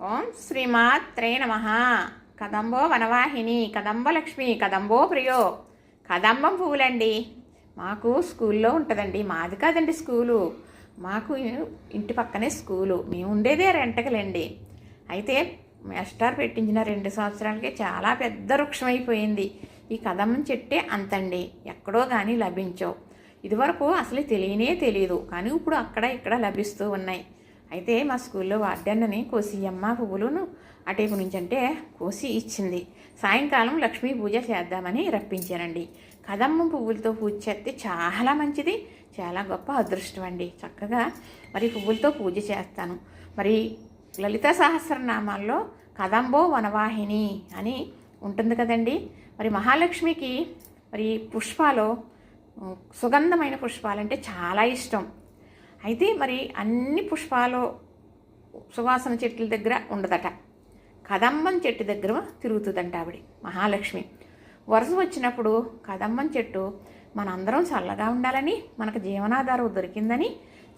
ఓం శ్రీమాత్రే నమ. కదంబో వనవాహిని కదంబ లక్ష్మి కదంబో ప్రియో. కదంబం పువ్వులండి. మాకు స్కూల్లో ఉంటుందండి. మాది కాదండి స్కూలు. మాకు ఇంటి పక్కనే స్కూలు. మేము ఉండేదే రెంటకలండి. అయితే మెస్టార్ పెట్టించిన రెండు సంవత్సరాలకి చాలా పెద్ద వృక్షం అయిపోయింది ఈ కదంబం చెట్టే అంతండి. ఎక్కడో కానీ లభించవు. ఇదివరకు అసలు తెలియనే తెలియదు కానీ ఇప్పుడు అక్కడ ఇక్కడ లభిస్తూ ఉన్నాయి. అయితే మా స్కూల్లో వార్డెన్నని కోసియమ్మ పువ్వులను అటేపు నుంచి అంటే కోసి ఇచ్చింది. సాయంకాలం లక్ష్మీ పూజ చేద్దామని రప్పించానండి. కదమ్మ పువ్వులతో పూజ చేస్తే చాలా మంచిది చాలా గొప్ప అదృష్టం అండి. చక్కగా మరి పువ్వులతో పూజ చేస్తాను. మరి లలిత సహస్రనామాల్లో కదంబో వనవాహిని అని ఉంటుంది కదండి. మరి మహాలక్ష్మికి మరి పుష్పాలు సుగంధమైన పుష్పాలంటే చాలా ఇష్టం. అయితే మరి అన్ని పుష్పాలు సువాసన చెట్ల దగ్గర ఉండదట. కదంబం చెట్టు దగ్గర తిరుగుతుందంట ఆవిడ మహాలక్ష్మి. వరుస వచ్చినప్పుడు కదంబం చెట్టు మనందరం చల్లగా ఉండాలని మనకు జీవనాధారం దొరికిందని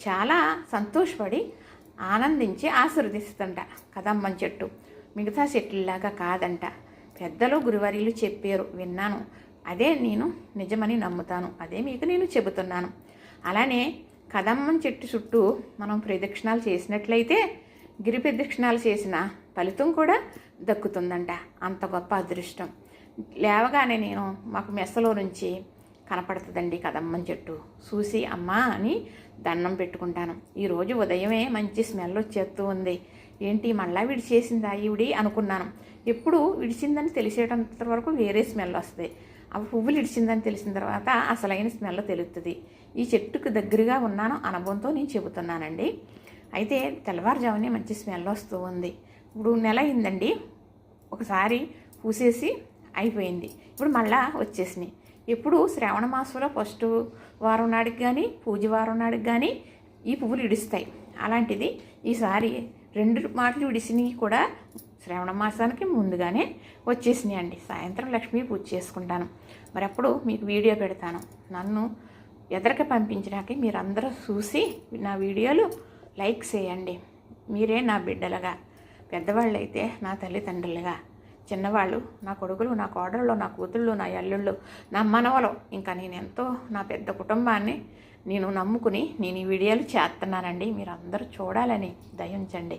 చాలా సంతోషపడి ఆనందించి ఆశీర్వదిస్తుంట కదంబం చెట్టు. మిగతా చెట్లలాగా కాదంట. పెద్దలు గురువారీలు చెప్పారు విన్నాను. అదే నేను నిజమని నమ్ముతాను. అదే మీకు నేను చెబుతున్నాను. అలానే కదమ్మం చెట్టు చుట్టూ మనం ప్రదక్షిణాలు చేసినట్లయితే గిరి ప్రదక్షిణాలు చేసిన ఫలితం కూడా దక్కుతుందంట. అంత గొప్ప అదృష్టం. లేవగానే నేను మాకు మెస్సలో నుంచి కనపడుతుందండి కదమ్మం చెట్టు. చూసి అమ్మా అని దండం పెట్టుకుంటాను. ఈరోజు ఉదయమే మంచి స్మెల్ వచ్చేస్తూ ఉంది. ఏంటి మళ్ళా విడిచేసిందా ఈవిడి అనుకున్నాను. ఎప్పుడు విడిచిందని తెలిసేటంత వరకు వేరే స్మెల్ వస్తుంది. ఆ పువ్వులు ఇడిచిందని తెలిసిన తర్వాత అసలైన స్మెల్ తెలుస్తుంది ఈ చెట్టుకు దగ్గరగా ఉన్నాను అనుభవంతో నేను చెబుతున్నానండి. అయితే తెల్లవారుజామునే మంచి స్మెల్ వస్తూ ఉంది. ఇప్పుడు నెల అయిందండి. ఒకసారి పూసేసి అయిపోయింది. ఇప్పుడు మళ్ళా వచ్చేసినాయి. ఎప్పుడు శ్రావణ మాసంలో ఫస్ట్ వారం నాడికి కానీ పూజ వారం నాడికి కానీ ఈ పువ్వులు ఇడుస్తాయి అలాంటిది ఈసారి రెండు మాటలు విడిసినవి కూడా శ్రావణ మాసానికి ముందుగానే వచ్చేసినాయి అండి సాయంత్రం లక్ష్మీ పూజ చేసుకుంటాను. మరి అప్పుడు మీకు వీడియో పెడతాను. నన్ను ఎదరికి పంపించినాక మీరందరూ చూసి నా వీడియోలు లైక్ చేయండి. మీరే నా బిడ్డలుగా పెద్దవాళ్ళు అయితే నా తల్లిదండ్రులుగా. చిన్నవాళ్ళు నా కొడుకులు నా కోడళ్ళు నా కూతుళ్ళు నా అల్లుళ్ళు నా మనవలు ఇంకా నేను ఎంతో నా పెద్ద కుటుంబాన్ని నేను నమ్ముకుని నేను ఈ వీడియోలు చేస్తున్నానండి. మీరందరూ చూడాలని దయించండి.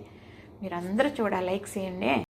మీరందరూ చూడాలి. లైక్ చేయండి.